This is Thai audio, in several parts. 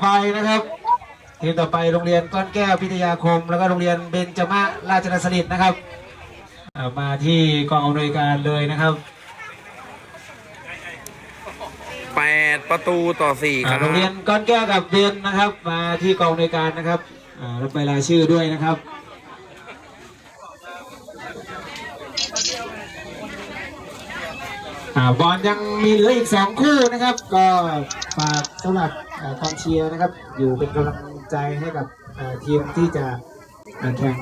ไปนะครับทีมต่อไปโรงเรียนก้อนแก้วพิทยาคม แล้วก็โรงเรียนเบญจมะราชนสฤษดิ์นะครับเอ่อมาที่กองอำนวยการเลยนะครับแปดประตูต่อสี่คอ่ารับโรงเรียนก้อนแก้วกับเบญนะครับ มาที่กองอำนวยการนะครับอ่ารับใบรายชื่อด้วยนะครับอ่าบอลยังมีเหลืออีกสองคู่นะครับก็ ฝากสำหรับอ่ากองเชียร์นะครับ อยู่เป็นกำลังใจให้กับอ่าทีมที่จะอ่าแข่ง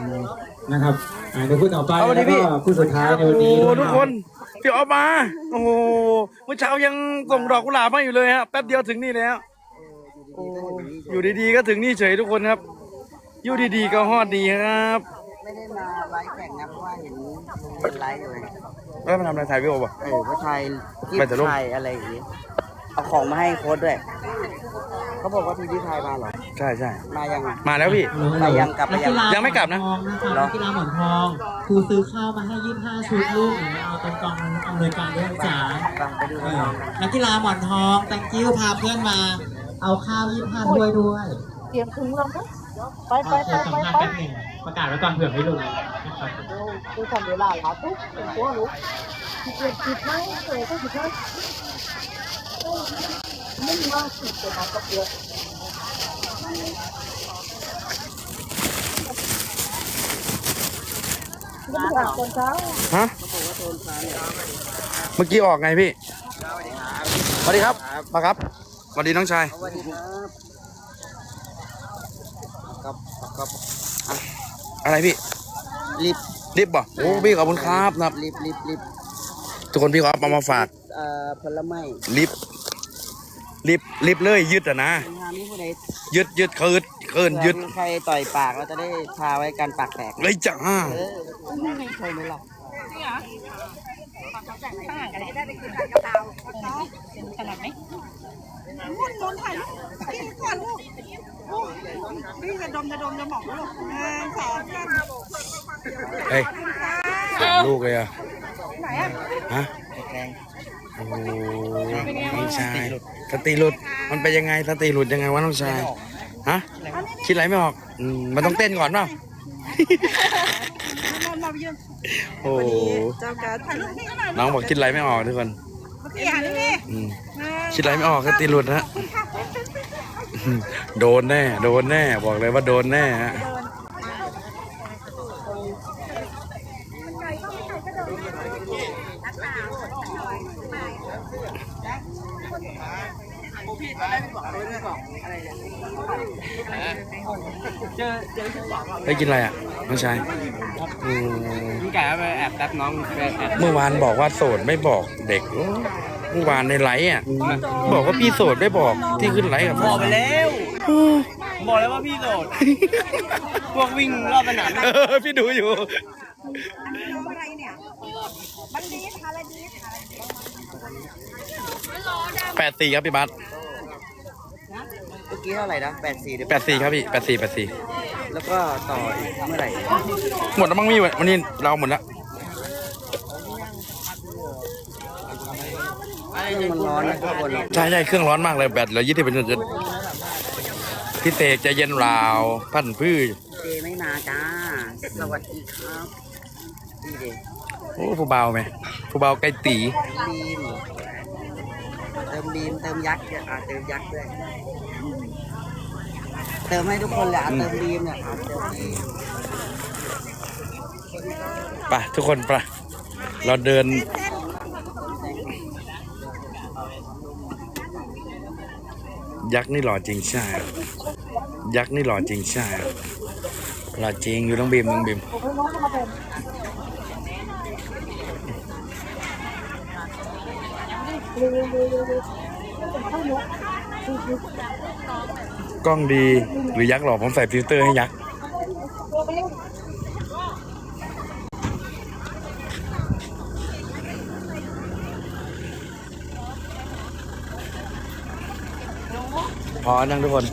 นะครับอ่าในคู่ต่อไปเอาวันนี้แล้วพี่ก็คู่สุดท้ายในวันโอ้นี้โหด้วยทุกคนพี่ออฟมาโอ้โหเมื่อเช้ายังส่งดอกกุหลาบมาอยู่เลยฮะแป๊บเดียวถึงนี่แล้วโอ้อยู่ดีๆก็ถึงนี่เฉยทุกคนครับ อยู่ดีๆก็ฮอดดีครับ ไม่ได้มาไลฟ์แข่งนะเพราะว่าเห็นเป็นไลฟ์อะไรแล้วมาทำอะไรถ่ายวิดีโอป่ะเออผู้ชายที่ไปแต่ร่มชายอะไรอย่างงี้ เอาของมาให้โค้ดด้วย เขาบอกว่าทีที่ไทยมาเหรอ ใช่ใช่มายังอะมาแล้วพี่ ไปยังกลับไปยังยังไม่กลับนะเหรอนักกีฬาหมอนทองครูซื้อข้าวมาให้ 25 ชุดลูกหนูเอาตรงกองอำนวยการด้วยนะจ๋าฟังไปดูเอนะอนักกีฬาหมอนทองตังกิ้วพาเพื่อนมา เอาข้าว 25ถ้วยด้วยเตรียมถึงแล้วนะไปไปโอเคไปสัมไปภาษณ์ไปแป๊บหนึ่งประกาศไว้ก่อนเผื่อไม่ลงนะครับดูทำเวลาแล้วปุ๊บเป็นตัวรู้ที่เกิดผิดไหมเออก็ผิดไหม ไม่ว่าผิดจะมากับเพื่อนไม่ได้ตอนเช้าฮะเมื่อกี้ออกไงพี่สวัสดีครับมาครับสวัสดีน้องชายสวัสดีครับครับครับอะไรพี่ลิฟลิฟต์บ่โอ้พี่ขอบคุณครับนะครับลิฟลิฟลิฟทุกคนพี่ขอเอามาฝากเอ่อผลไม้ลิฟ ต์ลิฟต์ลิฟต์เลยยึดอะนะเป็นทางนี้ผู้ใดยึดยึดคืดเกินยึดเผื่อมีใครต่อยปากเราจะได้ทาไว้กันปากแตก เลยจ้าเออใช่ไหมล่ะมุ่นนนถ่ายรูปพี่ก่อนลูกลูกพี่จะดมจะดมจะหมองลูกหนึ่งสองสามเฮ้ยสองลูกเลยอะไหนอะฮะแกงโอ้โหน้องชาย สติหลุด มันเป็นยังไงสติหลุดยังไงวะน้องชาย ฮะ คิดอะไรไม่ออกอืมมันต้องเต้นก่อนเปล่านอนมาเยือนโอ้โหเจ้าการถ่ายรูปพี่ก็หน่อยน้องบอกคิดอะไรไม่ออกทุกคนพี่หันนี่พี่อืมคิดอะไรไม่ออกสติหลุดนะอืมโดนแน่ โดนแน่ บอกเลยว่าโดนแน่ฮะ ได้กินอะไรอะน้องชายอืมพี่ไก่ไปแอบแป๊บน้องไปแอบเมื่อวานบอกว่าโสดไม่บอกเด็กโอ้เมื่อวานในไลฟ์อะ บอกว่าพี่โสดไม่บอกที่ขึ้นไลฟ์กับบอกไปแล้ว บอกแล้วว่าพี่โสด พวกวิ่งรอบสนามเออพี่ดูอยู่ อะไรเนี่ยมันดีอะไรดี แปดสี่ครับพี่บัส เมื่อกี้เท่าไหร่นะแปดสี่แปดสี่ครับพี่แปดสี่แปดสี่แล้วก็ต่ออีกเมื่อไหร่ หมดแล้วมั้งพี่วันนี้เราหมดแล้วเครื่องมันร้อนนะทุกคนใช่ใช่เครื่องร้อนมากเลยแบตเหลือยี่สิบเป็นจะพี่เตกใจะเย็นราว พันพืชเจไม่มาจ้า สวัสดีครับพี่เดโอ้ผู้เบาไหมผู้เบาใกล้ตีบีมเติมบีมเติมยักษ์เนี่ยอะเติมยักษ์ด้วย เติมให้ทุกคนแหละเติมบีมเนี่ยอะเติมบีมไปทุกคนไปเราเดิน ยักษ์นี่หล่อจริงใช่ ยักษ์นี่หล่อจริงใช่หล่อจริงอยู่ต้องบีมต้องบีม กล้องดีหรือยักษ์หล่อผมใส่ฟิลเตอร์ให้ยักษ์พอยังทุกคน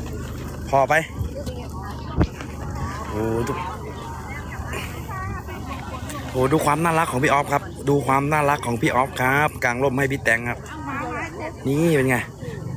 พอไปโอ้ทุกโอ้ดูความน่ารักของพี่ออฟครับ ดูความน่ารักของพี่ออฟครับ กลางร่มให้พี่แตงครับ นี่เป็นไง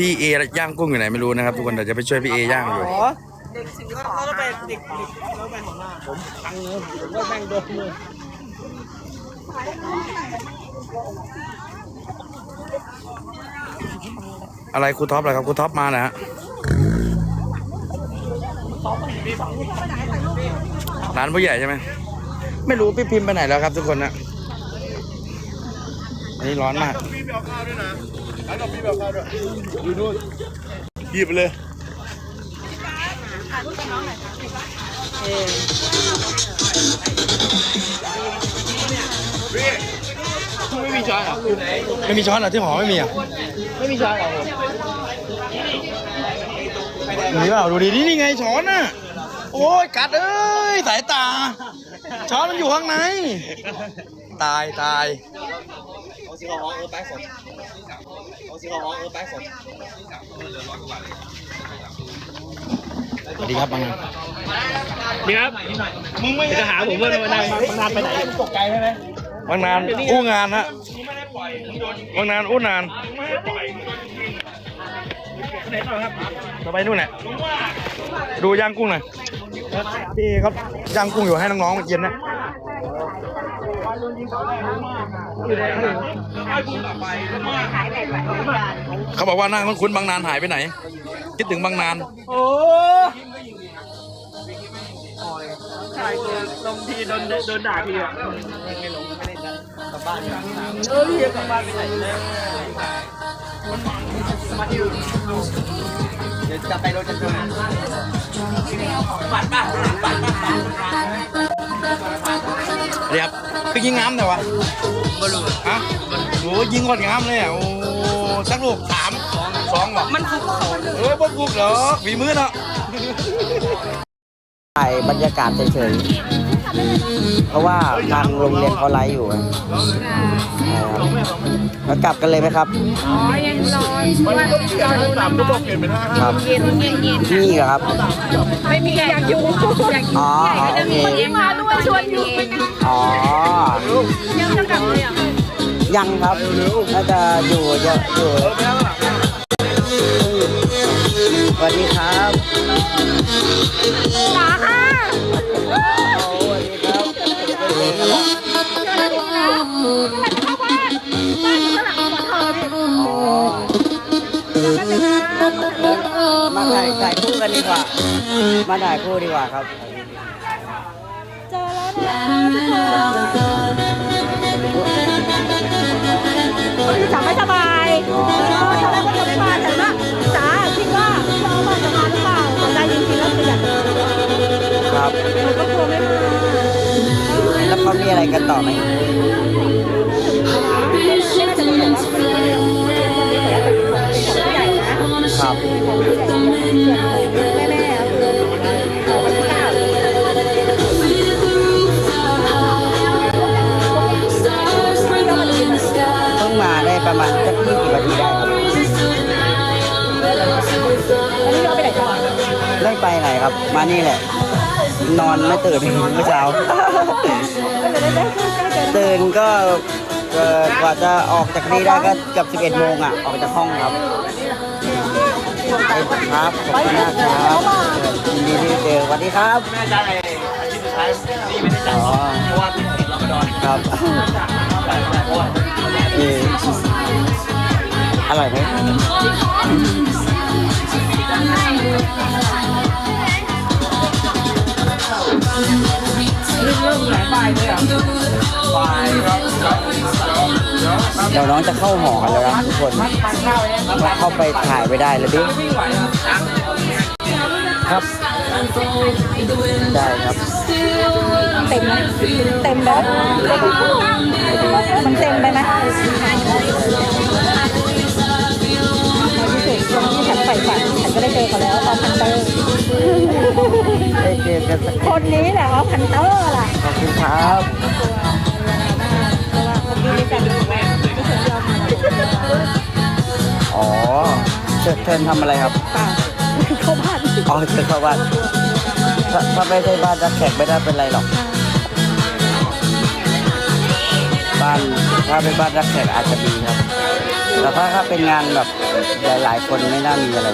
พี่เอย่างกุ้งอยู่ไหนไม่รู้นะครับทุกคนเดี๋ยวจะไปช่วยพี่เอย่างอยู่เขาต้องไปติดติดเขาไปของหน้าผมตังเงินผมก็แม่งโดนเลยอะไรครูท็อปเหรอครับครูท็อปมานะฮะร้านผู้ใหญ่ใช่ไหมไม่รู้พี่พิมพ์ไปไหนแล้วครับทุกคนนะอั นนี้ร้อนมากพี่ไปเอาข้าวด้วยนะแล้วก็พี่ไปเอาข้าวด้วยอยู่นู่นหยิบไปเลยไม่มีช้อนเหรอไม่มีช้อนเหรอที่หอไม่มีอะไม่มีช้อนเหรอผมมีเปล่าดูดินี่นี่ไงช้อนน่ะโอ้ยกัดเอ้ยสายตา ช้อนมันอยู่ข้างใน ตายตายเอา สีขาวเออแป๊กสดเอาสีขาวเออแป๊กสดสวัสดีครับบางงานนี่ครับมึงไม่จะหาผมว่ามันนานมันนานไปไหนตกใจใช่ไหมบางนานอู้งานฮะบางนานอู้นานจะไปนู่นแหละดูย่างกุ้งหน่อยพี่เขาย่างกุ้งอยู่ให้น้องๆมากินนะ เขาบอกว่านั่งต้องคุ้นบางนานหายไปไหน คิดถึงบางนาน โอ้ใช่คือลงทีโดนโดนด่าทีอะไม่ลงไม่เล่นกันกลับบ้านเออกลับบ้านไปไหนเลยมาดิวเดี๋ยวจะไปโดนจะโดนปัดป่ะปัดป่ะ เรียบไปยิงงามแต่วะบอลลูนฮะโอ้ยิงคนงามเลยอะโอ้สักลูกสามสองสองบอกมันคุกเขาเออพวกพวกเหรอฝีมือเนาะถ่ายบรรยากาศเฉยๆเพราะว่าทางโรงเรียนเขาไลฟ์อยู่อะแล้วกลับกันเลยไหมครับ อ๋อ ยังรอ ว่ารอดูน้องๆครับ เย็นเย็นเย็นที่นี่เหรอครับ ไม่มีอยากอยู่อยากอยู่อ๋อโอเคนที่มาด้วยชวนอยู่อ๋อ ยังจะกลับเลยอะยังครับ น่าจะอยู่เยอะอยู่สวัสดีครับ จ๋าค่ะ มาถ่ายถ่ายคู่กันดีกว่า มาถ่ายคู่ดีกว่าครับ เจอแล้วนะทุกคนวันนี้จ๋าไม่สบายตอนแรกก็จะไม่มาแต่ว่าจ๋าคิดว่าเรามาจะมาหรือเปล่าแต่จริงๆแล้วคืออยากจะครับเราก็กลัวไม่มาแล้วเขามีอะไรกันต่อไหม ครับเพิ่งมาได้ประมาณสักยี่สิบนาทีได้ครับอันนี้เราไปไหนกันไม่ไปไหนครับ มานี่แหละ นอนไม่ตื่นเมื่อเช้า ตื่นก็กว่าจะออกจากนี่ได้ก็เกือบ11โมงอะ ออกจากห้องครับ ครับขอบคุณมากครับยินดีที่เจอสวัสดีครับแม่จ้าไอ้อาชีพสุดท้ายนี่ไม่ได้จ้างอ๋อเพราะว่าที่ติดรอมฎอนครับเพราะว่าเอออร่อยไหม เดี๋ยวน้องจะเข้าหอกันแล้วนะทุกคนถ้าเข้าไปถ่ายไว้ได้เลยดิครับได้ครับ เต็มไหมเต็มแบบมันเต็มไปไหมพิเศษตรงที่ฉันใฝ่ฝันฉันก็ได้เจอเขาแล้วออฟพันเตอร์ได้เจอกันสักคนนี้แหละออฟพันเตอร์ล่ะขอบคุณครับ อ๋อเชิญเชิญทำอะไรครับเปล่าเขาผ่านอ๋อเชิญเข้าบ้านถ้าถ้าไม่ใช่บ้านรับแขกไม่ได้เป็นไรหรอก บ้านถ้าเป็นบ้านรับแขกอาจจะมีครับ แต่ถ้าถ้าเป็นงานแบบหลายๆคนไม่น่ามีอะไร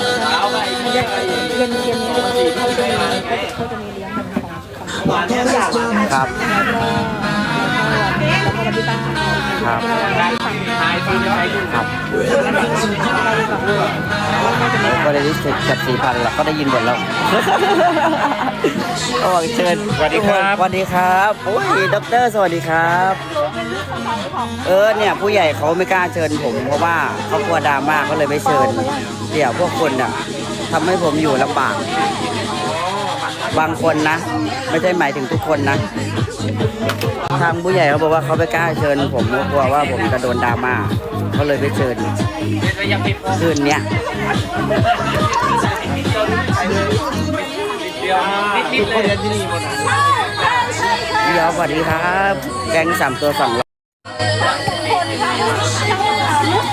เย็นเย็นๆเขาจะมีเขาจะมีเลี้ยงเป็นของของทุกอย่างครับแล้วก็แล้วก็วันที่บ้านครับ ครับก็ได้รู้สึกกับสี่พันแล้วก็ได้ยินหมดแล้วก็บอกเชิญสวัสดีครับสวัสดีครับโอ้ยด็อกเตอร์สวัสดีครับ เออเนี่ยผู้ใหญ่เขาไม่กล้าเชิญผมเพราะว่าเขากลัวดราม่าเขาเลยไม่เชิญ เดี๋ยวพวกคนอะทำให้ผมอยู่ลำบาก บางคนนะ ไม่ใช่หมายถึงทุกคนนะ ทางผู้ใหญ่เขาบอกว่าเขาไม่กล้าเชิญ ผมเพราะกลัวว่าผมจะโดนดราม่าเขาเลยไม่เชิญคืนเนี้ยเดพี่ยอสวัสดีครับ แกงสามตัวสองร้อย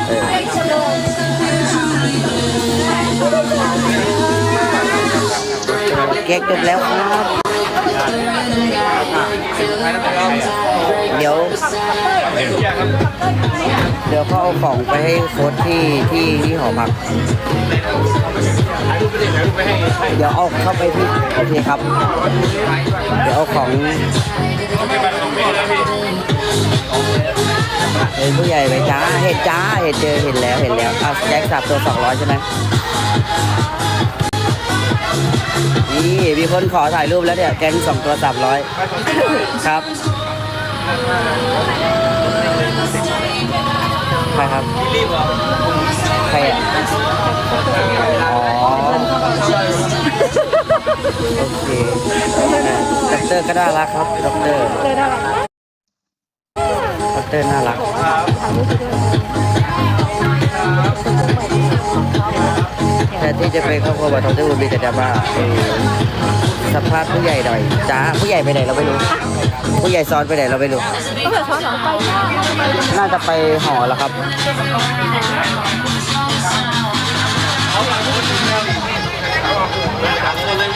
เออเก๊กจบแล้วครับ เดี๋ยวเดี๋ยวเขาเอาของไปให้โค้ชที่ที่ที่หอพักเดี๋ยวเอาเข้าไปที่โอเคครับ เดี๋ยวเอาของเห็นผู้ใหญ่ไปจ้าเห็นจ้าเห็นเจอเห็นแล้วเห็นแล้วอะแจ็คสับตัวสองร้อยใช่ไหม นี่มีคนขอถ่ายรูปแล้วเนี่ยแก๊งสองตัวสามร้อยครับใครครับใครอะอ๋อโอเคด็อกเตอร์ก็น่ารักครับด็อกเตอร์เลยน่ารักด็อกเตอร์น่ารักแต่ ที่จะเป็นครอบครัวบัตรทองที่บุญมีแต่ดราม่าเออสัมภาษณ์ผู้ใหญ่หน่อยจ้าผู้ใหญ่ไปไหนเราไม่รู้ ผู้ใหญ่ซ้อนไปไหนเราไม่รู้ ก็แบบช้อนหรอไปหน้าน่าจะไปหอแล้วครับ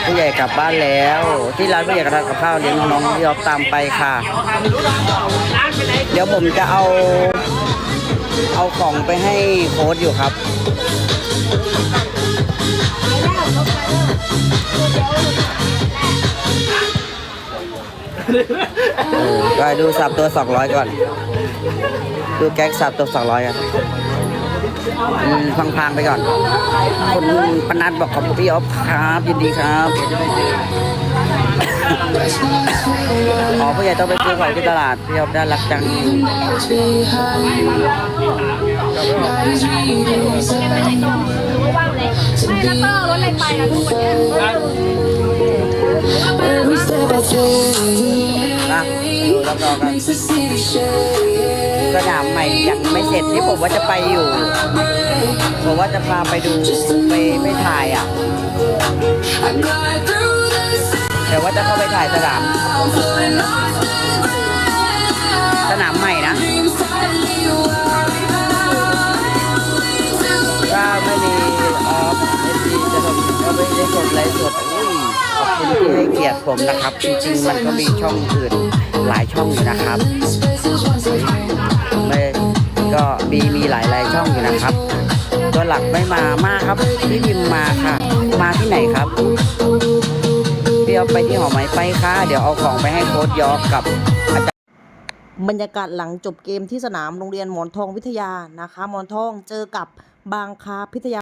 ผู้ใหญ่กลับบ้านแล้ว ที่ร้านผู้ใหญ่กระทำกับข้าวเลี้ยงน้องๆที่ยอมตามไปค่ะ เดี๋ยวผมจะเอาเอาของไปให้โค้ดอยู่ครับเออ ก็ดูสับตัว 200 ก่อน ดูแก๊กสับตัว 200กันอืมพังๆไปก่อน คุณปนัดบอกขอบคุณพี่อ๊อฟครับ ยินดีครับอ๋อผู้ใหญ่ต้องไปซื้อของที่ตลาดพี่อ๊อฟน่ารักจัง ไม่แล้วก็รถอะไรไปนะทุกคนเนี่ยนะดูรับรองกันสนามใหม่ยังไม่เสร็จที่ผมว่าจะไปอยู่ ผมว่าจะพาไปดูไปไปถ่ายอะ แต่ว่าจะเข้าไปถ่ายสนาม สนามใหม่ ไม่ได้ชมไลฟ์สดอุ้ยขอบคุณที่ให้เกียรติผมนะครับ จริงๆ มันก็มีช่องอื่นหลายช่องอยู่นะครับไม่ก็มีมีหลายหลายช่องอยู่นะครับ ตัวหลักไม่มามาครับพี่พิมมาค่ะ มาที่ไหนครับพี่เอาไปที่หอไหมไปค่ะ เดี๋ยวเอาของไปให้โค้ดยอกกับบรรยากาศหลังจบเกมที่สนามโรงเรียนหมอนทองวิทยานะคะหมอนทองเจอกับบางคาพิทยา